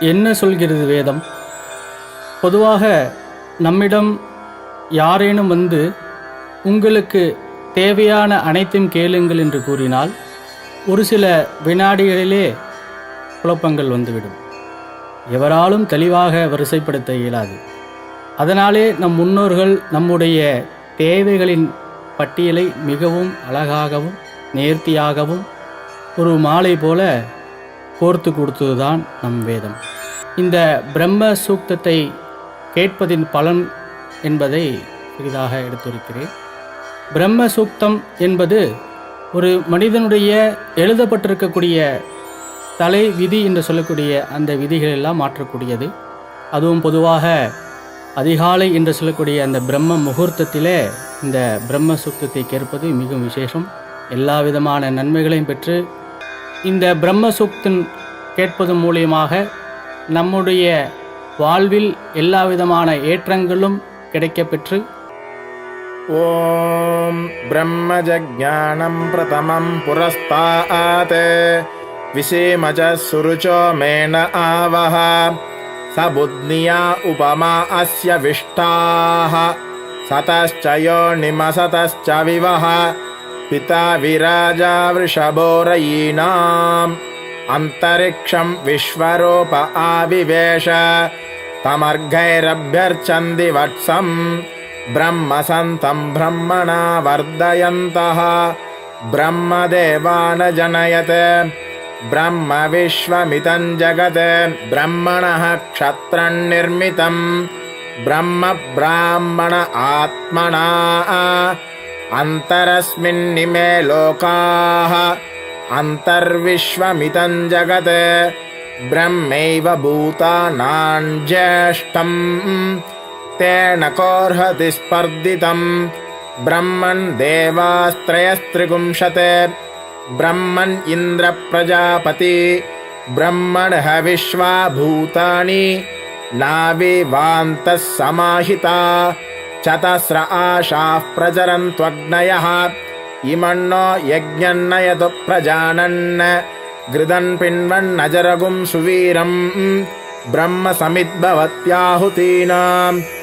என்ன சொல்கிறது வேதம்? பொதுவாக நம்மிடம் யாரேனும் வந்து உங்களுக்கு தேவையான அனைத்தையும் கேளுங்கள் என்று கூறினால் ஒரு சில வினாடிகளிலே குழப்பங்கள் வந்துவிடும். எவராலும் தெளிவாக வரிசைப்படுத்த இயலாது. அதனாலே நம் முன்னோர்கள் நம்முடைய தேவைகளின் பட்டியலை மிகவும் அழகாகவும் நேர்த்தியாகவும் ஒரு மாலை போல கோர்த்து கொடுத்ததுதான் நம் வேதம். இந்த பிரம்ம சூக்தத்தை கேட்பதின் பலன் என்பதை பெரிதாக எடுத்துரைக்கிறேன். பிரம்ம சூக்தம் என்பது ஒரு மனிதனுடைய எழுதப்பட்டிருக்கக்கூடிய தலை விதி என்று சொல்லக்கூடிய அந்த விதிகள் எல்லாம் மாற்றக்கூடியது. அதுவும் பொதுவாக அதிகாலை என்று சொல்லக்கூடிய அந்த பிரம்ம முகூர்த்தத்திலே இந்த பிரம்ம சூக்தத்தை கேட்பது மிகவும் விசேஷம். எல்லா விதமான நன்மைகளையும் பெற்று இந்த பிரம்மசூக்தின் கேட்பதன் மூலியமாக நம்முடைய வாழ்வில் எல்லா விதமான ஏற்றங்களும் கிடைக்கப்பெற்று ஓம் பிரம்மஜானம் பிரதமம் புரஸ்தாத் விசேமஜ சுருச்சோ மேன ஆவஹ சபுத்னியா உபமா அஸ்ய விஷ்டாஹ சதச்சயோ நிமசதச்ச விவஹ पिता विराजा वृषभोरयीणाम् अन्तरिक्षं विश्वरूप आविवेश तमर्घैरभ्यर्चन्ति वत्सम् ब्रह्मसन्तं ब्रह्मणा वर्धयन्तः। ब्रह्मदेवान जनयत्। ब्रह्म विश्वमितं जगत्। ब्रह्मणः क्षत्रन्निर्मितम् ब्रह्म ब्राह्मण आत्मना अन्तरस्मिन्निमे लोकाः अन्तर्विश्वमितं जगत् ब्रह्मैव भूतानां ज्येष्ठम् तेन कोर्हति स्पर्धितम् ब्रह्मन् देवास्त्रयस्त्रिगुंशत् ब्रह्मन् इन्द्रप्रजापति ब्रह्मणः विश्वा भूतानि नाविवान्तः समाहिता ततस्र आशाः प्रचरन् त्वग्नयः इमं नो प्रजानन् गृदन् पिन्वन्नजरगुम् सुवीरम्। ब्रह्म समिद्भवत्याहुतीनाम्।